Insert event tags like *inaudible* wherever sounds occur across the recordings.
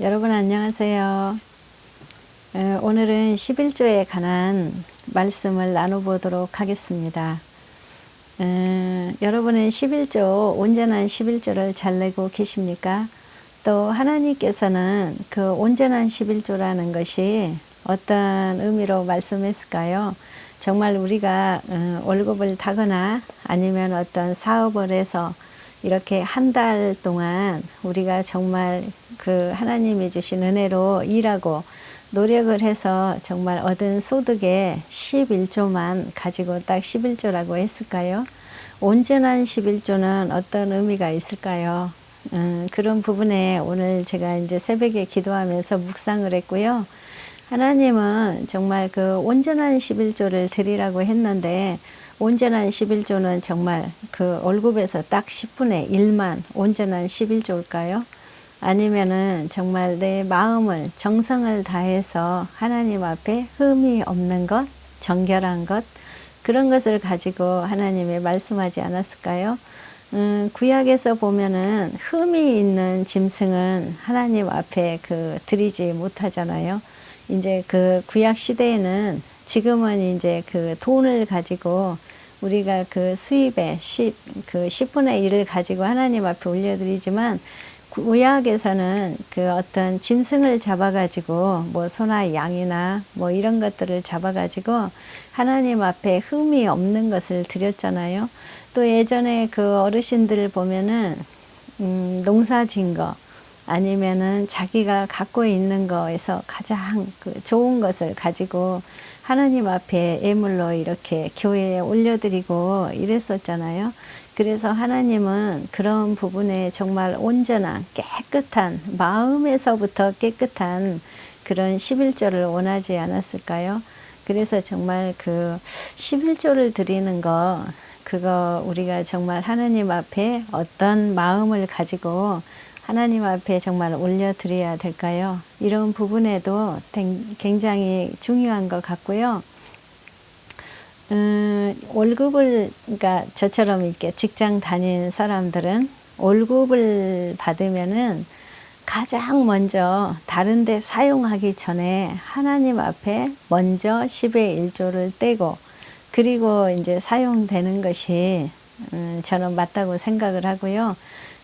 여러분 안녕하세요. 에, 오늘은 11조에 관한 말씀을 나눠보도록 하겠습니다. 에, 여러분은 11조, 온전한 11조를 잘 내고 계십니까? 또 하나님께서는 그 온전한 11조라는 것이 어떤 의미로 말씀했을까요? 정말 우리가 어, 월급을 타거나 아니면 어떤 사업을 해서 이렇게 한 달 동안 우리가 정말 그 하나님이 주신 은혜로 일하고 노력을 해서 정말 얻은 소득의 11조만 가지고 딱 11조라고 했을까요? 온전한 11조는 어떤 의미가 있을까요? 음, 그런 부분에 오늘 제가 이제 새벽에 기도하면서 묵상을 했고요. 하나님은 정말 그 온전한 11조를 드리라고 했는데 온전한 11조는 정말 그 월급에서 딱 10분의 1만 온전한 11조일까요? 아니면은 정말 내 마음을 정성을 다해서 하나님 앞에 흠이 없는 것, 정결한 것 그런 것을 가지고 하나님이 말씀하지 않았을까요? 음, 구약에서 보면은 흠이 있는 짐승은 하나님 앞에 그 드리지 못하잖아요. 이제 그 구약 시대에는 지금은 이제 그 돈을 가지고 우리가 그 수입의 10, 그 10분의 1을 가지고 하나님 앞에 올려드리지만 구약에서는 그 어떤 짐승을 잡아가지고 뭐 소나 양이나 뭐 이런 것들을 잡아가지고 하나님 앞에 흠이 없는 것을 드렸잖아요. 또 예전에 그 어르신들을 보면은 음, 농사 진 거 아니면은 자기가 갖고 있는 거에서 가장 그 좋은 것을 가지고 하나님 앞에 예물로 이렇게 교회에 올려드리고 이랬었잖아요. 그래서 하나님은 그런 부분에 정말 온전한 깨끗한 마음에서부터 깨끗한 그런 11조를 원하지 않았을까요? 그래서 정말 그 11조를 드리는 거 그거 우리가 정말 하나님 앞에 어떤 마음을 가지고 하나님 앞에 정말 올려드려야 될까요? 이런 부분에도 굉장히 중요한 것 같고요. 음, 월급을, 그러니까 저처럼 이렇게 직장 다닌 사람들은 월급을 받으면은 가장 먼저 다른데 사용하기 전에 하나님 앞에 먼저 10의 1조를 떼고 그리고 이제 사용되는 것이 음, 저는 맞다고 생각을 하고요.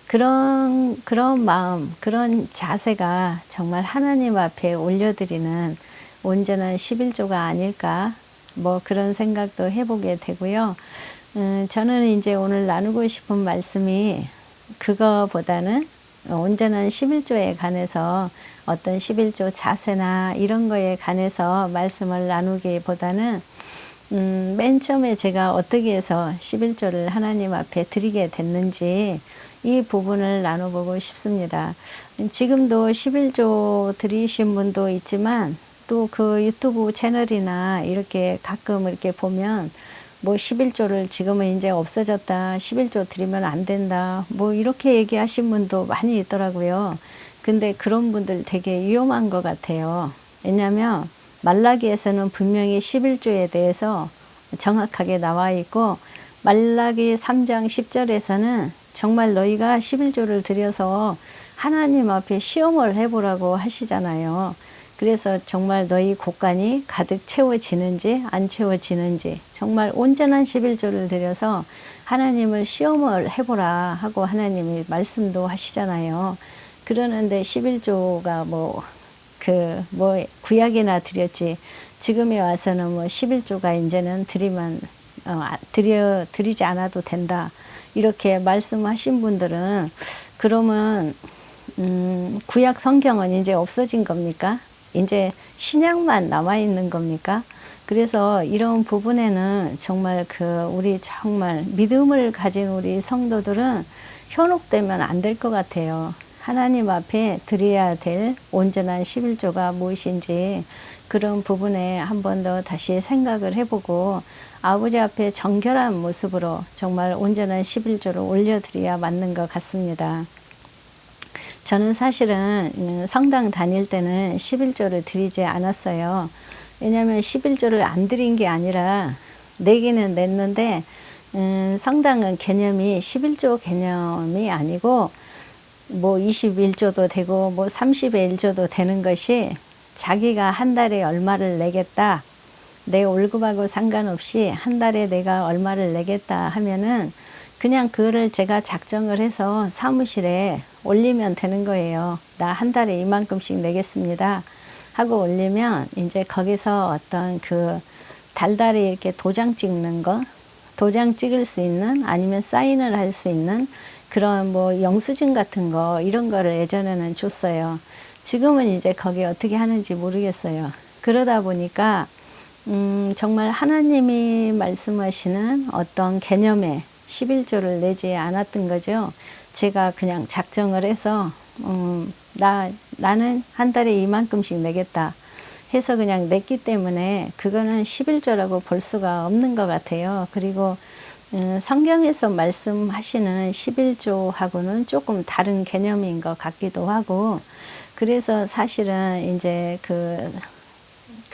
그런, 그런 마음, 그런 자세가 정말 하나님 앞에 올려드리는 온전한 11조가 아닐까, 뭐 그런 생각도 해보게 되고요. 음, 저는 이제 오늘 나누고 싶은 말씀이 그거보다는 온전한 11조에 관해서 어떤 11조 자세나 이런 거에 관해서 말씀을 나누기보다는 음, 맨 처음에 제가 어떻게 해서 11조를 하나님 앞에 드리게 됐는지 이 부분을 나눠보고 싶습니다. 지금도 11조 드리신 분도 있지만 또 그 유튜브 채널이나 이렇게 가끔 이렇게 보면 뭐 11조를 지금은 이제 없어졌다. 11조 드리면 안 된다. 뭐 이렇게 얘기하신 분도 많이 있더라고요. 근데 그런 분들 되게 위험한 것 같아요. 왜냐면 말라기에서는 분명히 11조에 대해서 정확하게 나와 있고 말라기 3장 10절에서는 정말 너희가 11조를 들여서 하나님 앞에 시험을 해보라고 하시잖아요. 그래서 정말 너희 곳간이 가득 채워지는지 안 채워지는지 정말 온전한 11조를 들여서 하나님을 시험을 해보라 하고 하나님이 말씀도 하시잖아요. 그러는데 11조가 뭐, 그, 뭐, 구약이나 드렸지. 지금에 와서는 뭐 11조가 이제는 드리면, 어, 드려, 드리지 않아도 된다. 이렇게 말씀하신 분들은 그러면 음, 구약 성경은 이제 없어진 겁니까? 이제 신약만 남아 있는 겁니까? 그래서 이런 부분에는 정말 그 우리 정말 믿음을 가진 우리 성도들은 현혹되면 안 될 것 같아요. 하나님 앞에 드려야 될 온전한 11조가 무엇인지 그런 부분에 한 번 더 다시 생각을 해보고 아버지 앞에 정결한 모습으로 정말 온전한 11조를 올려드려야 맞는 것 같습니다. 저는 사실은 음, 성당 다닐 때는 11조를 드리지 않았어요. 왜냐하면 11조를 안 드린 게 아니라 내기는 냈는데 음, 성당은 개념이 11조 개념이 아니고 뭐 21조도 되고 뭐 30의 1조도 되는 것이 자기가 한 달에 얼마를 내겠다. 내 월급하고 상관없이 한 달에 내가 얼마를 내겠다 하면은 그냥 그거를 제가 작정을 해서 사무실에 올리면 되는 거예요. 나 한 달에 이만큼씩 내겠습니다. 하고 올리면 이제 거기서 어떤 그 달달이 이렇게 도장 찍는 거, 도장 찍을 수 있는 아니면 사인을 할 수 있는 그런 뭐 영수증 같은 거 이런 거를 예전에는 줬어요. 지금은 이제 거기 어떻게 하는지 모르겠어요. 그러다 보니까 음, 정말 하나님이 말씀하시는 어떤 개념에 11조를 내지 않았던 거죠. 제가 그냥 작정을 해서 음, 나 나는 한 달에 이만큼씩 내겠다 해서 그냥 냈기 때문에 그거는 11조라고 볼 수가 없는 것 같아요. 그리고 음, 성경에서 말씀하시는 11조하고는 조금 다른 개념인 것 같기도 하고 그래서 사실은 이제 그,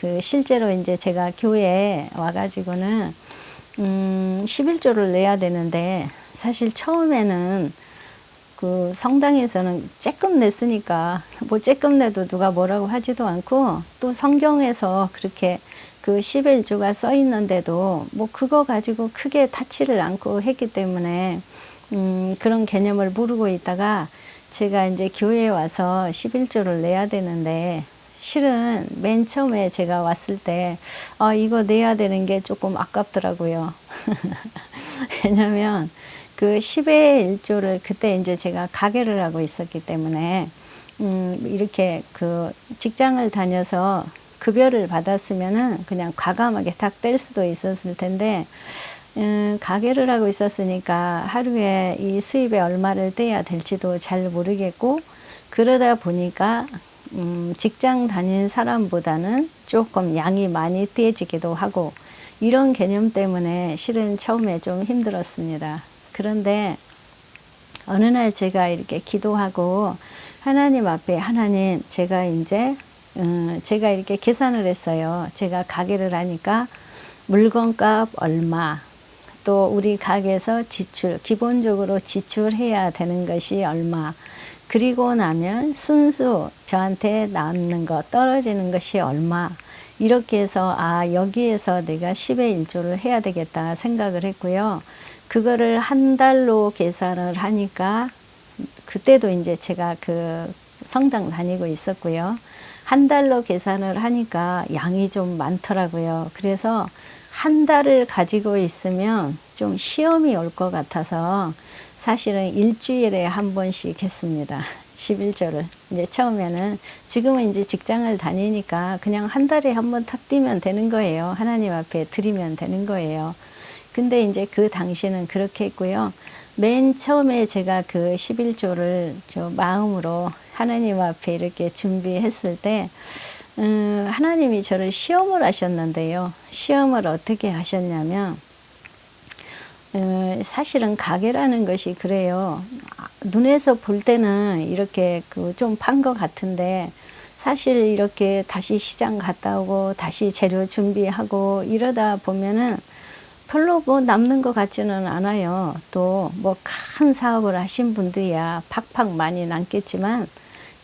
그 실제로 이제 제가 교회에 와가지고는 음, 11조를 내야 되는데 사실 처음에는 그 성당에서는 쬐끔 냈으니까 뭐 쬐끔 내도 누가 뭐라고 하지도 않고 또 성경에서 그렇게 그 11조가 써 있는데도 뭐 그거 가지고 크게 타치를 않고 했기 때문에 음, 그런 개념을 모르고 있다가 제가 이제 교회에 와서 11조를 내야 되는데 실은 맨 처음에 제가 왔을 때 아, 이거 내야 되는 게 조금 아깝더라고요. *laughs* 왜냐면 그 10의 1조를 그때 이제 제가 가게를 하고 있었기 때문에 음, 이렇게 그 직장을 다녀서 급여를 받았으면은 그냥 과감하게 탁 뗄 수도 있었을 텐데 음, 가게를 하고 있었으니까 하루에 이 수입에 얼마를 떼야 될지도 잘 모르겠고 그러다 보니까 음, 직장 다닌 사람보다는 조금 양이 많이 떼지기도 하고 이런 개념 때문에 실은 처음에 좀 힘들었습니다. 그런데 어느 날 제가 이렇게 기도하고 하나님 앞에 하나님 제가 이제 음, 제가 이렇게 계산을 했어요. 제가 가게를 하니까 물건값 얼마 또 우리 가게에서 지출 기본적으로 지출해야 되는 것이 얼마 그리고 나면 순수 저한테 남는 거 떨어지는 것이 얼마 이렇게 해서 아 여기에서 내가 10의 1조를 해야 되겠다 생각을 했고요. 그거를 한 달로 계산을 하니까 그때도 이제 제가 그 성당 다니고 있었고요. 한 달로 계산을 하니까 양이 좀 많더라고요. 그래서 한 달을 가지고 있으면 좀 시험이 올 것 같아서 사실은 일주일에 한 번씩 했습니다. 11조를. 이제 처음에는 지금은 이제 직장을 다니니까 그냥 한 달에 한 번 탁 뛰면 되는 거예요. 하나님 앞에 드리면 되는 거예요. 근데 이제 그 당시는 그렇게 했고요. 맨 처음에 제가 그 11조를 저 마음으로 하나님 앞에 이렇게 준비했을 때, 음, 하나님이 저를 시험을 하셨는데요. 시험을 어떻게 하셨냐면, 어, 사실은 가게라는 것이 그래요. 눈에서 볼 때는 이렇게 그 좀 판 것 같은데 사실 이렇게 다시 시장 갔다 오고 다시 재료 준비하고 이러다 보면은 별로 뭐 남는 것 같지는 않아요. 또 뭐 큰 사업을 하신 분들이야 팍팍 많이 남겠지만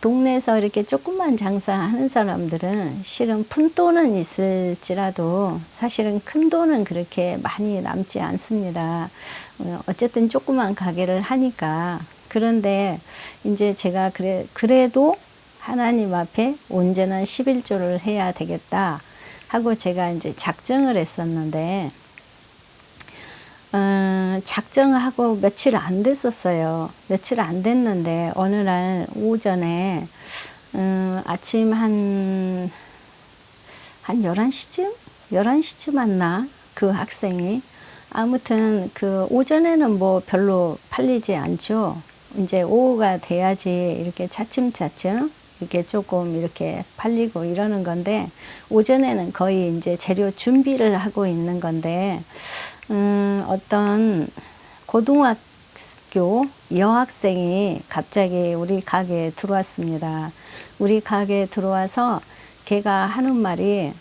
동네에서 이렇게 조금만 장사하는 사람들은 실은 푼 돈은 있을지라도 사실은 큰 돈은 그렇게 많이 남지 않습니다. 어, 어쨌든 조그만 가게를 하니까 그런데 이제 제가 그래 그래도 하나님 앞에 온전한 11조를 해야 되겠다 하고 제가 이제 작정을 했었는데 어, 작정하고 며칠 안 됐었어요. 며칠 안 됐는데 어느 날 오전에 음, 아침 한, 한 11시쯤? 11시쯤 왔나? 그 학생이. 아무튼 그 오전에는 뭐 별로 팔리지 않죠. 이제 오후가 돼야지 이렇게 차츰차츰 이렇게 조금 이렇게 팔리고 이러는 건데 오전에는 거의 이제 재료 준비를 하고 있는 건데 음, 어떤 고등학교 여학생이 갑자기 우리 가게에 들어왔습니다. 우리 가게에 들어와서 걔가 하는 말이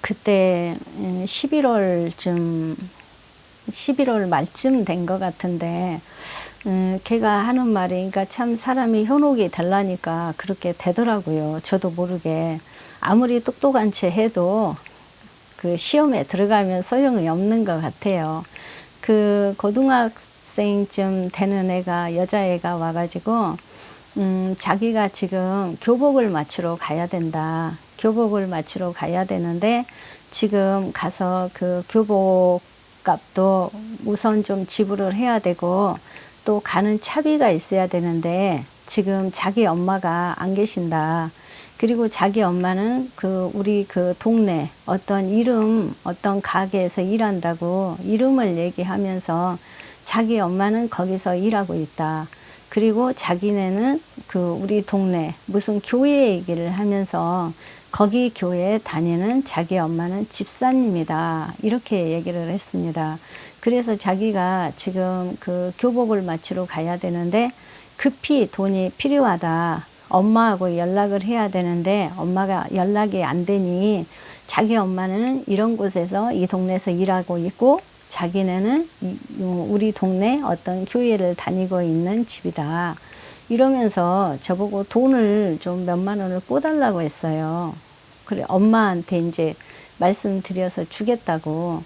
그때 11월쯤 음, 11월 말쯤 된 것 같은데 음, 걔가 하는 말이 그러니까 참 사람이 현혹이 되려니까 그렇게 되더라고요. 저도 모르게 아무리 똑똑한 채 해도 그 시험에 들어가면 소용이 없는 것 같아요. 그 고등학생쯤 되는 애가 여자애가 와가지고 음, 자기가 지금 교복을 맞추러 가야 된다. 교복을 맞추러 가야 되는데 지금 가서 그 교복 값도 우선 좀 지불을 해야 되고 또 가는 차비가 있어야 되는데 지금 자기 엄마가 안 계신다. 그리고 자기 엄마는 그 우리 그 동네 어떤 이름 어떤 가게에서 일한다고 이름을 얘기하면서 자기 엄마는 거기서 일하고 있다. 그리고 자기네는 그 우리 동네 무슨 교회 얘기를 하면서 거기 교회에 다니는 자기 엄마는 집사님이다. 이렇게 얘기를 했습니다. 그래서 자기가 지금 그 교복을 맞추러 가야 되는데 급히 돈이 필요하다. 엄마하고 연락을 해야 되는데 엄마가 연락이 안 되니 자기 엄마는 이런 곳에서 이 동네에서 일하고 있고 자기네는 우리 동네 어떤 교회를 다니고 있는 집이다. 이러면서 저보고 돈을 좀 몇만 원을 꿔달라고 했어요. 그래, 엄마한테 이제 말씀드려서 주겠다고.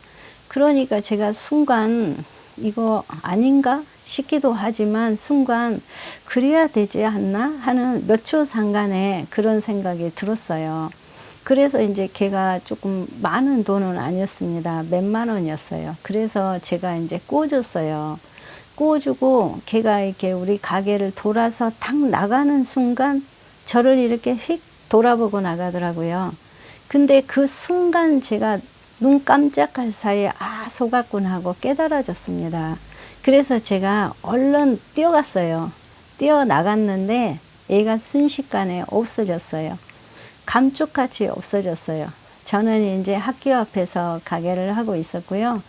그러니까 제가 순간 이거 아닌가 싶기도 하지만 순간 그래야 되지 않나 하는 몇 초 상간에 그런 생각이 들었어요. 그래서 이제 걔가 조금 많은 돈은 아니었습니다. 몇만 원이었어요. 그래서 제가 이제 꿔줬어요. 꿔주고 걔가 이렇게 우리 가게를 돌아서 탁 나가는 순간 저를 이렇게 휙 돌아보고 나가더라고요. 근데 그 순간 제가 눈 깜짝할 사이에 아 속았군 하고 깨달아졌습니다. 그래서 제가 얼른 뛰어갔어요. 뛰어 나갔는데 얘가 순식간에 없어졌어요. 감쪽같이 없어졌어요. 저는 이제 학교 앞에서 가게를 하고 있었고요.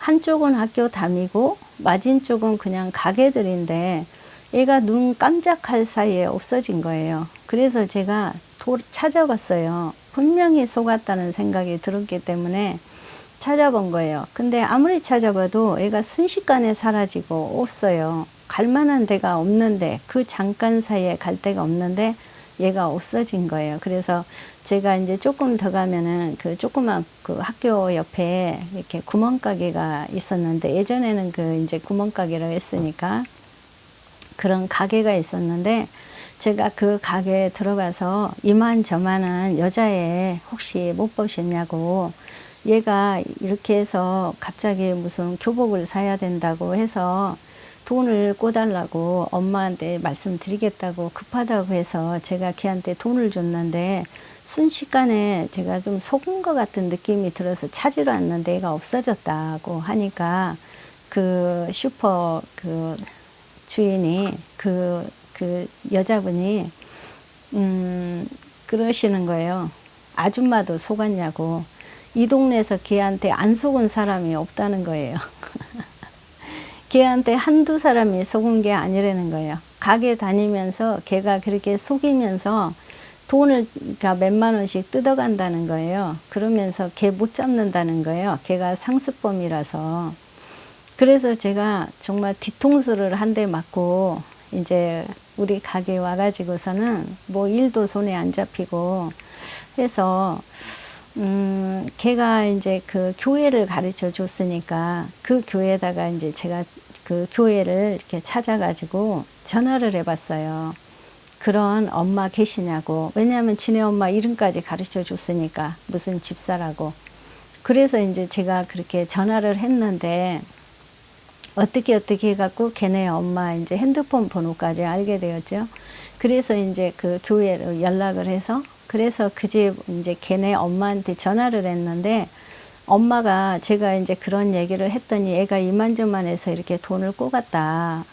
한쪽은 학교 다니고 맞은 쪽은 그냥 가게들인데 얘가 눈 깜짝할 사이에 없어진 거예요. 그래서 제가 도, 찾아봤어요. 분명히 속았다는 생각이 들었기 때문에 찾아본 거예요. 근데 아무리 찾아봐도 얘가 순식간에 사라지고 없어요. 갈 만한 데가 없는데 그 잠깐 사이에 갈 데가 없는데 얘가 없어진 거예요. 그래서 제가 이제 조금 더 가면은 그 조그만 그 학교 옆에 이렇게 구멍가게가 있었는데 예전에는 그 이제 구멍가게라고 했으니까 그런 가게가 있었는데 제가 그 가게에 들어가서 이만저만한 여자애 혹시 못 보셨냐고 얘가 이렇게 해서 갑자기 무슨 교복을 사야 된다고 해서 돈을 꿔달라고 엄마한테 말씀드리겠다고 급하다고 해서 제가 걔한테 돈을 줬는데 순식간에 제가 좀 속은 것 같은 느낌이 들어서 찾으러 왔는데 얘가 없어졌다고 하니까 그 슈퍼 그 주인이 그, 그 여자분이 음, 그러시는 거예요. 아줌마도 속았냐고. 이 동네에서 걔한테 안 속은 사람이 없다는 거예요. *laughs* 걔한테 한두 사람이 속은 게 아니라는 거예요. 가게 다니면서 걔가 그렇게 속이면서 돈을 그러니까 몇만 원씩 뜯어간다는 거예요. 그러면서 걔 못 잡는다는 거예요. 걔가 상습범이라서. 그래서 제가 정말 뒤통수를 한 대 맞고 이제 우리 가게 와가지고서는 뭐 일도 손에 안 잡히고 해서 음, 걔가 이제 그 교회를 가르쳐 줬으니까 그 교회에다가 이제 제가 그 교회를 이렇게 찾아가지고 전화를 해봤어요. 그런 엄마 계시냐고. 왜냐하면 지네 엄마 이름까지 가르쳐 줬으니까 무슨 집사라고. 그래서 이제 제가 그렇게 전화를 했는데 어떻게 어떻게 해갖고 걔네 엄마 이제 핸드폰 번호까지 알게 되었죠. 그래서 이제 그 교회로 연락을 해서 그래서 그 집 이제 걔네 엄마한테 전화를 했는데 엄마가 제가 이제 그런 얘기를 했더니 애가 이만저만해서 이렇게 돈을 꼬갔다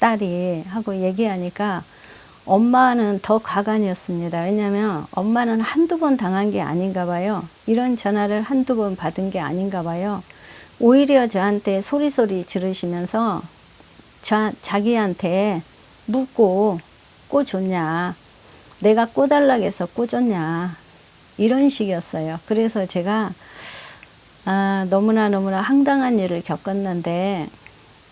딸이 하고 얘기하니까 엄마는 더 가관이었습니다. 왜냐하면 엄마는 한두 번 당한 게 아닌가 봐요. 이런 전화를 한두 번 받은 게 아닌가 봐요. 오히려 저한테 소리소리 지르시면서 자, 자기한테 묻고 꼬줬냐. 내가 꼬달라고 해서 꼬졌냐. 이런 식이었어요. 그래서 제가 아, 너무나 너무나 황당한 일을 겪었는데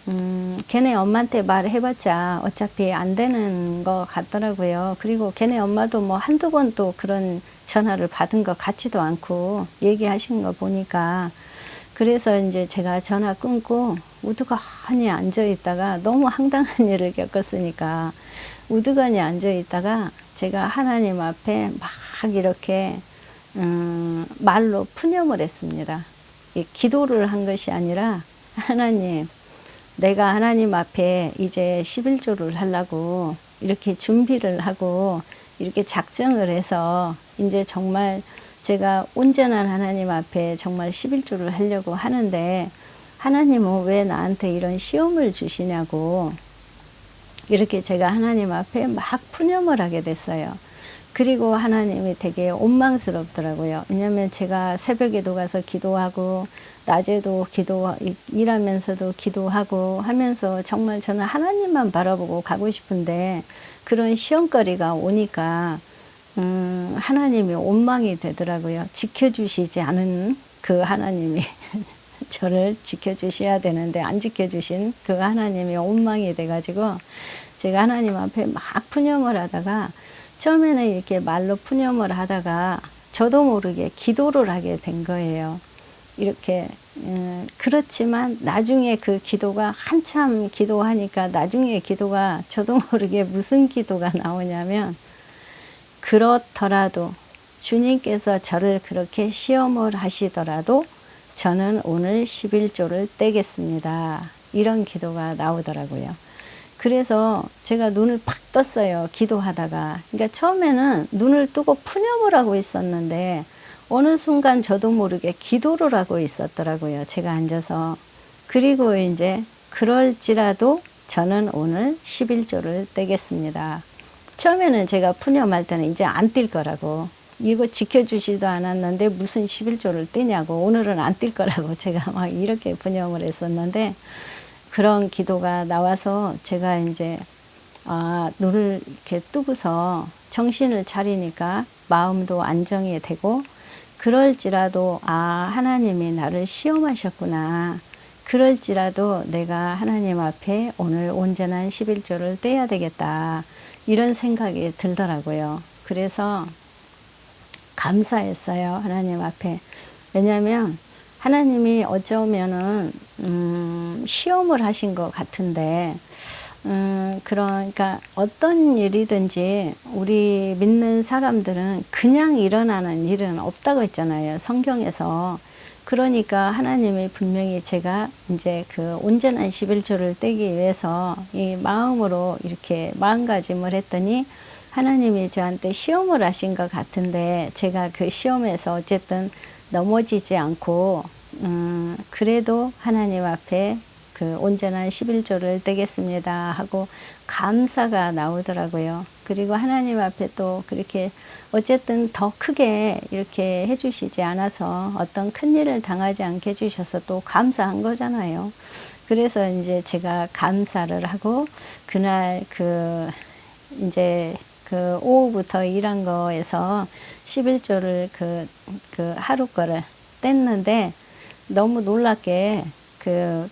음, 걔네 엄마한테 말해봤자 어차피 안 되는 것 같더라고요. 그리고 걔네 엄마도 뭐 한두 번 또 그런 전화를 받은 것 같지도 않고 얘기하신 거 보니까 그래서 이제 제가 전화 끊고 우두커니 앉아 있다가 너무 황당한 *laughs* 일을 겪었으니까 우두커니 앉아 있다가 제가 하나님 앞에 막 이렇게 음, 말로 푸념을 했습니다. 이 기도를 한 것이 아니라 하나님 내가 하나님 앞에 이제 11조를 하려고 이렇게 준비를 하고 이렇게 작정을 해서 이제 정말 제가 온전한 하나님 앞에 정말 11조를 하려고 하는데 하나님은 왜 나한테 이런 시험을 주시냐고 이렇게 제가 하나님 앞에 막 푸념을 하게 됐어요. 그리고 하나님이 되게 원망스럽더라고요. 왜냐하면 제가 새벽에도 가서 기도하고 낮에도 기도 일하면서도 기도하고 하면서 정말 저는 하나님만 바라보고 가고 싶은데 그런 시험거리가 오니까 음, 하나님이 원망이 되더라고요. 지켜주시지 않은 그 하나님이 *laughs* 저를 지켜주셔야 되는데 안 지켜주신 그 하나님이 원망이 돼가지고 제가 하나님 앞에 막 푸념을 하다가 처음에는 이렇게 말로 푸념을 하다가 저도 모르게 기도를 하게 된 거예요. 이렇게 음, 그렇지만 나중에 그 기도가 한참 기도하니까 나중에 기도가 저도 모르게 무슨 기도가 나오냐면 그렇더라도 주님께서 저를 그렇게 시험을 하시더라도 저는 오늘 11조를 떼겠습니다. 이런 기도가 나오더라고요. 그래서 제가 눈을 팍 떴어요. 기도하다가. 그러니까 처음에는 눈을 뜨고 푸념을 하고 있었는데 어느 순간 저도 모르게 기도를 하고 있었더라고요. 제가 앉아서. 그리고 이제 그럴지라도 저는 오늘 11조를 떼겠습니다. 처음에는 제가 푸념할 때는 이제 안 뛸 거라고. 이거 지켜주지도 않았는데 무슨 11조를 떼냐고. 오늘은 안 뛸 거라고. *laughs* 제가 막 이렇게 푸념을 했었는데 그런 기도가 나와서 제가 이제 아, 눈을 이렇게 뜨고서 정신을 차리니까 마음도 안정이 되고 그럴지라도 아 하나님이 나를 시험하셨구나. 그럴지라도 내가 하나님 앞에 오늘 온전한 11조를 떼야 되겠다. 이런 생각이 들더라고요. 그래서 감사했어요. 하나님 앞에. 왜냐하면 하나님이 어쩌면은 음, 시험을 하신 것 같은데 음, 그러니까 어떤 일이든지 우리 믿는 사람들은 그냥 일어나는 일은 없다고 했잖아요. 성경에서. 그러니까 하나님이 분명히 제가 이제 그 온전한 11조를 떼기 위해서 이 마음으로 이렇게 마음가짐을 했더니 하나님이 저한테 시험을 하신 것 같은데 제가 그 시험에서 어쨌든 넘어지지 않고 음, 그래도 하나님 앞에 그 온전한 11조를 떼겠습니다 하고 감사가 나오더라고요. 그리고 하나님 앞에 또 그렇게 어쨌든 더 크게 이렇게 해주시지 않아서 어떤 큰 일을 당하지 않게 해주셔서 또 감사한 거잖아요. 그래서 이제 제가 감사를 하고 그날 그 이제 그 오후부터 일한 거에서 11조를 그, 그 하루 거를 뗐는데 너무 놀랍게 그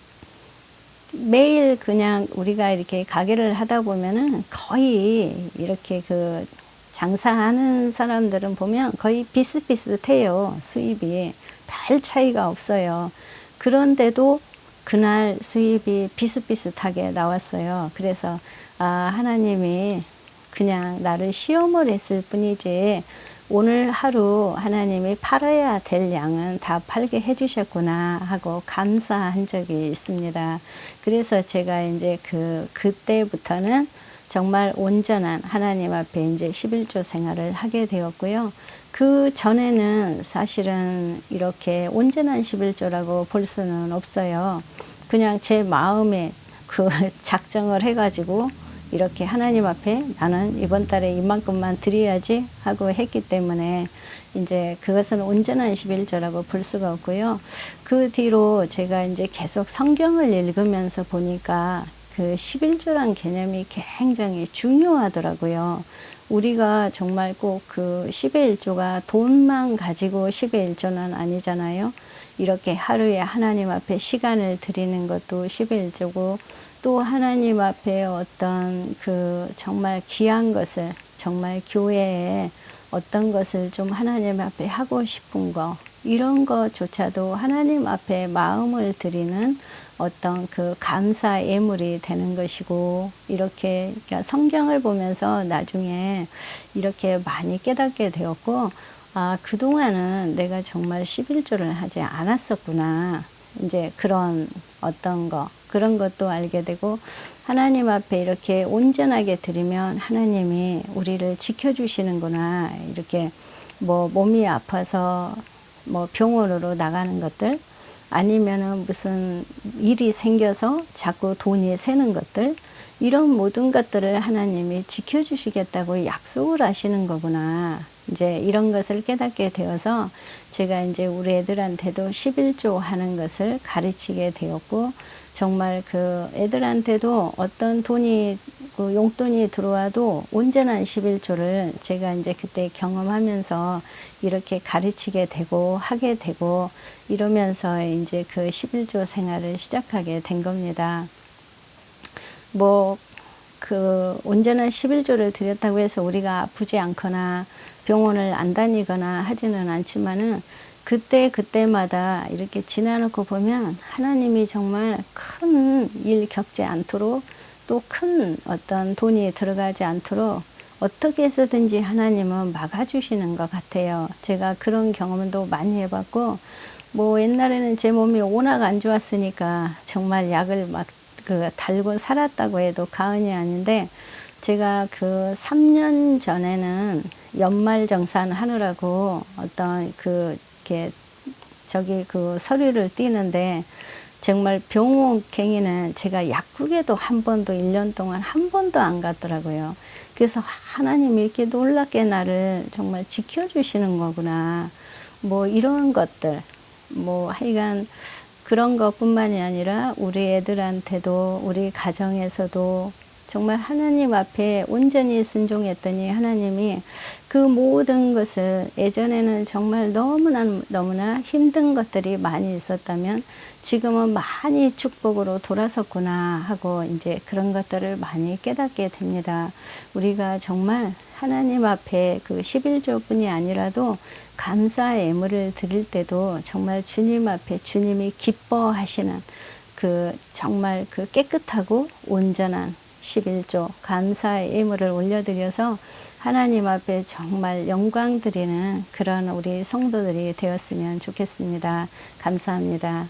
매일 그냥 우리가 이렇게 가게를 하다 보면은 거의 이렇게 그 장사하는 사람들은 보면 거의 비슷비슷해요. 수입이. 별 차이가 없어요. 그런데도 그날 수입이 비슷비슷하게 나왔어요. 그래서 아, 하나님이 그냥 나를 시험을 했을 뿐이지 오늘 하루 하나님이 팔아야 될 양은 다 팔게 해주셨구나 하고 감사한 적이 있습니다. 그래서 제가 이제 그, 그때부터는 정말 온전한 하나님 앞에 이제 11조 생활을 하게 되었고요. 그 전에는 사실은 이렇게 온전한 11조라고 볼 수는 없어요. 그냥 제 마음에 그 *laughs* 작정을 해가지고 이렇게 하나님 앞에 나는 이번 달에 이만큼만 드려야지 하고 했기 때문에 이제 그것은 온전한 11조라고 볼 수가 없고요. 그 뒤로 제가 이제 계속 성경을 읽으면서 보니까 그 11조란 개념이 굉장히 중요하더라고요. 우리가 정말 꼭 그 11조가 돈만 가지고 11조는 아니잖아요. 이렇게 하루에 하나님 앞에 시간을 드리는 것도 11조고 또 하나님 앞에 어떤 그 정말 귀한 것을 정말 교회에 어떤 것을 좀 하나님 앞에 하고 싶은 거 이런 것조차도 하나님 앞에 마음을 드리는 어떤 그 감사 예물이 되는 것이고 이렇게 그러니까 성경을 보면서 나중에 이렇게 많이 깨닫게 되었고 아 그동안은 내가 정말 11조를 하지 않았었구나 이제 그런 어떤 거 그런 것도 알게 되고 하나님 앞에 이렇게 온전하게 드리면 하나님이 우리를 지켜주시는구나. 이렇게 뭐 몸이 아파서 뭐 병원으로 나가는 것들 아니면은 무슨 일이 생겨서 자꾸 돈이 새는 것들 이런 모든 것들을 하나님이 지켜주시겠다고 약속을 하시는 거구나. 이제 이런 것을 깨닫게 되어서 제가 이제 우리 애들한테도 11조 하는 것을 가르치게 되었고 정말 그 애들한테도 어떤 돈이 그 용돈이 들어와도 온전한 11조를 제가 이제 그때 경험하면서 이렇게 가르치게 되고 하게 되고 이러면서 이제 그 11조 생활을 시작하게 된 겁니다. 뭐, 그 온전한 11조를 드렸다고 해서 우리가 아프지 않거나 병원을 안 다니거나 하지는 않지만은 그때 그때마다 이렇게 지나놓고 보면 하나님이 정말 큰 일 겪지 않도록 또 큰 어떤 돈이 들어가지 않도록 어떻게 해서든지 하나님은 막아주시는 것 같아요. 제가 그런 경험도 많이 해봤고, 뭐 옛날에는 제 몸이 워낙 안 좋았으니까 정말 약을 막 그 달고 살았다고 해도 과언이 아닌데, 제가 그 3년 전에는 연말 정산 하느라고 어떤 그, 이렇게 저기 그 서류를 띄는데, 정말 병원갱이는 제가 약국에도 한 번도 1년 동안 한 번도 안 갔더라고요. 그래서 하나님이 이렇게 놀랍게 나를 정말 지켜주시는 거구나. 뭐 이런 것들, 뭐 하여간 그런 것뿐만이 아니라 우리 애들한테도 우리 가정에서도 정말 하나님 앞에 온전히 순종했더니 하나님이 그 모든 것을 예전에는 정말 너무나 너무나 힘든 것들이 많이 있었다면 지금은 많이 축복으로 돌아섰구나 하고 이제 그런 것들을 많이 깨닫게 됩니다. 우리가 정말 하나님 앞에 그 11조뿐이 아니라도 감사 예물을 드릴 때도 정말 주님 앞에 주님이 기뻐하시는 그 정말 그 깨끗하고 온전한 11조 감사의 예물을 올려드려서 하나님 앞에 정말 영광 드리는 그런 우리 성도들이 되었으면 좋겠습니다. 감사합니다.